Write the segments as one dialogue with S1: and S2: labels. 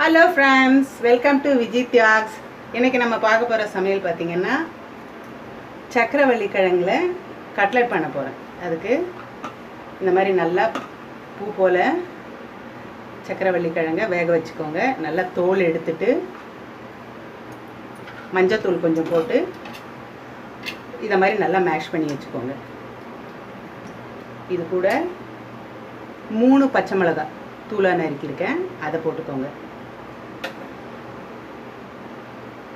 S1: Hello friends welcome to Vijay Thiyags இன்றைக்கி நம்ம பார்க்க போகிற சமையல் பார்த்தீங்கன்னா சக்கரவள்ளி கிழங்கில் கட்லெட் பண்ண போகிறேன் அதுக்கு இந்த மாதிரி நல்லா பூ போல் சக்கரவள்ளி கிழங்க வேக வச்சுக்கோங்க. நல்லா தோல் எடுத்துட்டு மஞ்சத்தூள் கொஞ்சம் போட்டு இதை மாதிரி நல்லா மேஷ் பண்ணி வச்சுக்கோங்க. இது கூட மூணு பச்சை மிளகாய் தூளாக நறுக்கியிருக்கேன் அதை போட்டுக்கோங்க.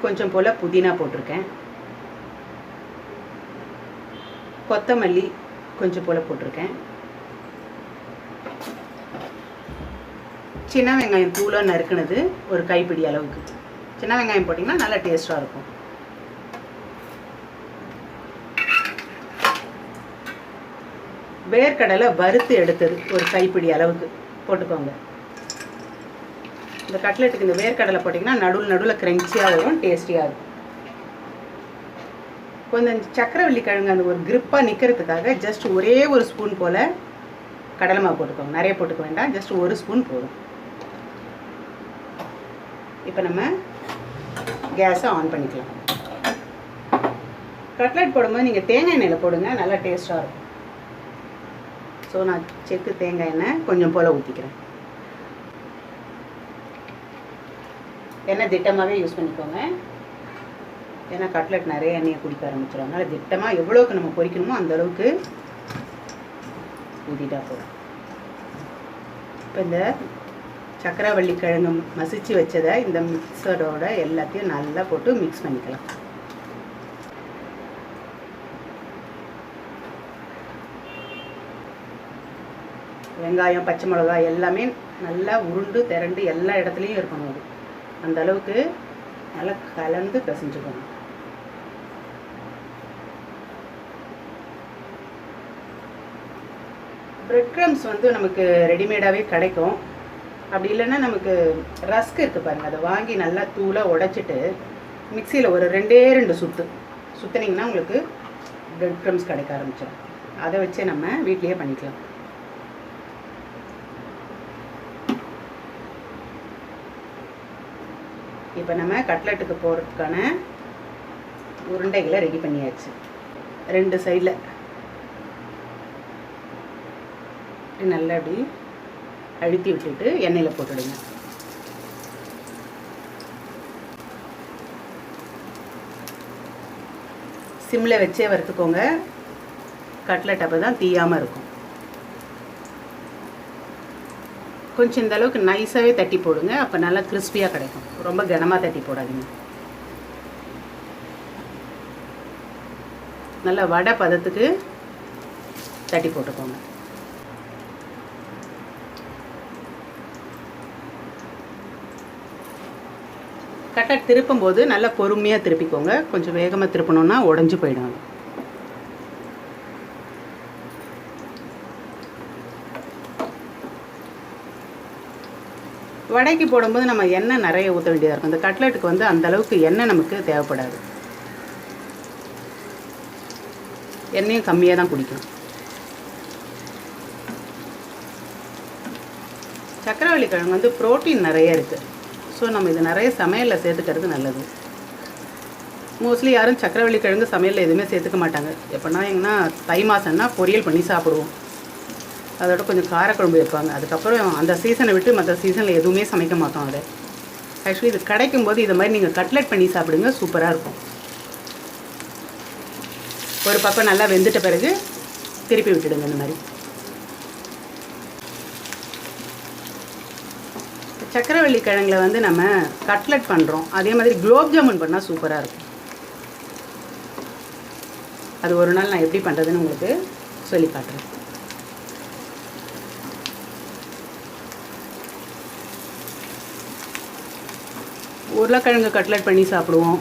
S1: கொஞ்சம் போல் புதினா போட்டிருக்கேன். கொத்தமல்லி கொஞ்சம் போல் போட்டிருக்கேன். சின்ன வெங்காயம் தூளாக நறுக்குனது ஒரு கைப்பிடி அளவுக்கு. சின்ன வெங்காயம் போட்டிங்கன்னா நல்லா டேஸ்ட்டாக இருக்கும். வேர்க்கடலை வறுத்து எடுத்தது ஒரு கைப்பிடி அளவுக்கு. போட்டுக்கோங்க. இந்த கட்லெட்டுக்கு இந்த வேர்க்கடலை போட்டிங்கன்னா நடுவில் நடுவில் கிரன்ச்சியாக வரும் டேஸ்டியாக இருக்கும். கொஞ்சம் சக்கரவள்ளி கிழங்கு அந்த ஒரு கிரிப்பாக நிற்கிறதுக்காக ஜஸ்ட் ஒரே ஒரு ஸ்பூன் போல் கடலை மாவு போட்டுக்கோங்க. நிறைய போட்டுக்க வேண்டாம். ஜஸ்ட் ஒரு ஸ்பூன் போதும். இப்போ நம்ம கேஸை ஆன் பண்ணிக்கலாம். கட்லெட் போடும்போது நீங்கள் தேங்காய் எண்ணெயில் போடுங்க. நல்லா டேஸ்ட்டாக இருக்கும். ஸோ நான் செக்கு தேங்காய் எண்ணெய் கொஞ்சம் போல் ஊற்றிக்கிறேன் எண்ணெய் திட்டமாகவே யூஸ் பண்ணிக்கோங்க. ஏன்னா கட்லெட் நிறைய எண்ணெயை குடிக்க ஆரம்பிச்சிடும் அதனால் திட்டமாக எவ்வளோக்கு நம்ம பொரிக்கணுமோ அந்த அளவுக்கு ஊற்றிட்டா போதும். இப்போ இந்த சக்கரவள்ளி கிழங்கு மசிச்சு வச்சதை இந்த மிக்சரோட எல்லாத்தையும் நல்லா போட்டு மிக்ஸ் பண்ணிக்கலாம். வெங்காயம் பச்சை மிளகாய் எல்லாமே நல்லா உருண்டு திரண்டு எல்லா இடத்துலையும் இருக்கணும் அது. அந்த அளவுக்கு நல்லா கலந்து பிசைஞ்சுக்கணும் பிரெட் க்ரம்ஸ் வந்து நமக்கு ரெடிமேடாகவே கிடைக்கும். அப்படி இல்லைன்னா நமக்கு ரஸ்க் இருக்குது பாருங்கள் அதை வாங்கி நல்லா தூளாக உடைச்சிட்டு மிக்சியில் ஒரு ரெண்டே ரெண்டு சுத்து. சுற்றுனீங்கன்னா உங்களுக்கு பிரெட் க்ரம்ஸ் கிடைக்க ஆரம்பிச்சிடும். அதை வச்சே நம்ம வீட்லேயே பண்ணிக்கலாம். இப்போ நம்ம கட்லெட்டுக்கு போகிறதுக்கான உருண்டைகளை ரெடி பண்ணியாச்சு. ரெண்டு சைடில் நல்லா அப்படி அழுத்தி விட்டுட்டு எண்ணெயில் போட்டுடுங்க சிம்மில் வச்சே வறுத்துக்கோங்க. கட்லெட் அப்போ தான் தீயாமல் இருக்கும். கொஞ்சம் இந்த அளவுக்கு நைஸாகவே தட்டி போடுங்க. அப்போ நல்லா கிறிஸ்பியாக கிடைக்கும். ரொம்ப கனமாக தட்டி போடாதீங்க. நல்லா வடை பதத்துக்கு தட்டி போட்டுக்கோங்க. கரெக்டாக திருப்பும்போது நல்லா பொறுமையாக திருப்பிக்கோங்க. கொஞ்சம் வேகமாக திருப்பணும்னா உடஞ்சி போயிடும் வடைக்கு போடும்போது நம்ம எண்ணெய் நிறைய ஊற்ற வேண்டியதாக இருக்கும். இந்த கட்லெட்டுக்கு வந்து அந்த அளவுக்கு எண்ணெய் நமக்கு தேவைப்படாது. எண்ணெயும் கம்மியாக தான் குடிக்கும் சக்கரவள்ளி கிழங்கு வந்து ப்ரோட்டீன் நிறைய இருக்குது ஸோ நம்ம இது நிறைய சமையலில் சேர்த்துக்கிறது நல்லது. மோஸ்ட்லி யாரும் சக்கரவள்ளி கிழங்கு சமையலில் எதுவுமே சேர்த்துக்க மாட்டாங்க. எப்படின்னா எங்கன்னா தை மாதம்னா பொரியல் பண்ணி சாப்பிடுவோம். அதோட கொஞ்சம் காரக்குழம்பு வைப்பாங்க. அதுக்கப்புறம் அந்த சீசனை விட்டு மற்ற சீசனில் எதுவுமே சமைக்க மாட்டோம் அதை. ஆக்சுவலி இது கிடைக்கும் போது இதை மாதிரி நீங்கள் கட்லெட் பண்ணி சாப்பிடுங்க சூப்பராக இருக்கும். ஒரு பக்கம் நல்லா வெந்துட்ட பிறகு திருப்பி விட்டுடுங்க இந்த மாதிரி. சக்கரவள்ளி கிழங்குல வந்து நம்ம கட்லெட் பண்ணுறோம் அதே மாதிரி குலோப் ஜாமுன் பண்ணால் சூப்பராக இருக்கும். அது ஒரு நாள் நான் எப்படி பண்ணுறதுன்னு உங்களுக்கு சொல்லி காட்டுறேன். உருளைக்கிழங்கு கட்லெட் பண்ணி சாப்பிடுவோம்.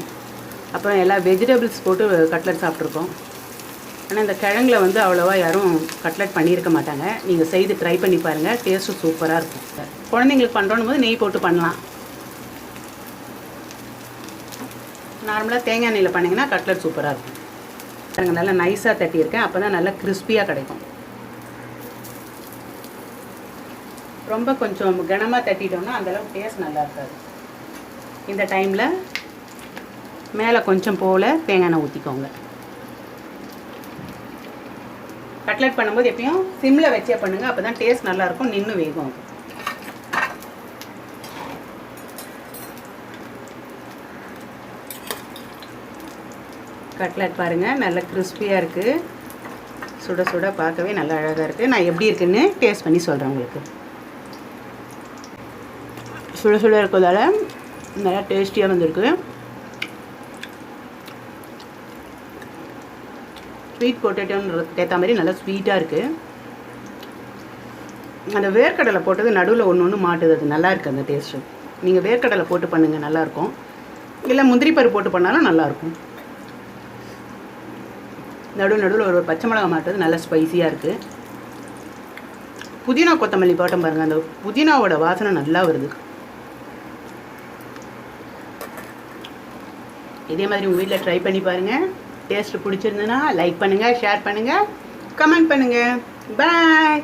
S1: அப்புறம் எல்லா வெஜிடபிள்ஸ் போட்டு கட்லெட் சாப்பிட்ருக்கோம் ஆனால் இந்த கிழங்குல வந்து அவ்வளோவா யாரும் கட்லெட் பண்ணியிருக்க மாட்டாங்க. நீங்கள் செய்து ட்ரை பண்ணி பாருங்கள் டேஸ்ட்டு சூப்பராக இருக்கும். குழந்தைங்களுக்கு பண்ணுறோன்னு போது நெய் போட்டு பண்ணலாம். நார்மலாக தேங்காய் எண்ணெயில் பண்ணிங்கன்னா கட்லெட் சூப்பராக இருக்கும். நாங்கள் நல்லா நைஸாக தட்டியிருக்கேன். அப்போ தான் நல்லா கிறிஸ்பியாக கிடைக்கும். ரொம்ப கொஞ்சம் கனமாக தட்டிட்டோம்னா அந்தளவுக்கு டேஸ்ட் நல்லா இருக்காது. இந்த டைமில் மேலே கொஞ்சம் போல் தேங்காய் எண்ணெய் ஊற்றிக்கோங்க கட்லெட் பண்ணும்போது எப்பயும் சிம்மில் வச்சே பண்ணுங்கள் அப்போ தான் டேஸ்ட் நல்லாயிருக்கும் நின்று வேகும். கட்லெட் பாருங்கள் நல்லா கிறிஸ்பியாக இருக்குது சுட சுட பார்க்கவே நல்லா அழகாக இருக்குது நான் எப்படி இருக்குன்னு டேஸ்ட் பண்ணி சொல்கிறேன் உங்களுக்கு. சுட சுட இருக்கிறதால நல்லா டேஸ்டியாக வந்திருக்கு. ஸ்வீட் பொட்டேட்டோன்றதுக்கு ஏற்ற மாதிரி நல்லா ஸ்வீட்டாக இருக்குது அந்த வேர்க்கடலை போட்டது நடுவில் ஒன்று ஒன்று மாட்டுது. அது நல்லா இருக்குது அந்த டேஸ்ட்டு நீங்கள் வேர்க்கடலை போட்டு பண்ணுங்கள் நல்லாயிருக்கும் இல்லை முந்திரி பருப்பு போட்டு பண்ணாலும் நல்லாயிருக்கும் நடு நடுவில் ஒரு பச்சை மிளகா மாட்டுறது நல்லா ஸ்பைஸியாக இருக்குது புதினா கொத்தமல்லி போட்டோம் பாருங்கள் அந்த புதினாவோட வாசனை நல்லா வருது. இதே மாதிரி உங்கள் வீட்டில் ட்ரை பண்ணி பாருங்கள் டேஸ்ட் பிடிச்சிருந்ததுன்னா லைக் பண்ணுங்கள் ஷேர் பண்ணுங்கள் கமெண்ட் பண்ணுங்கள் பாய்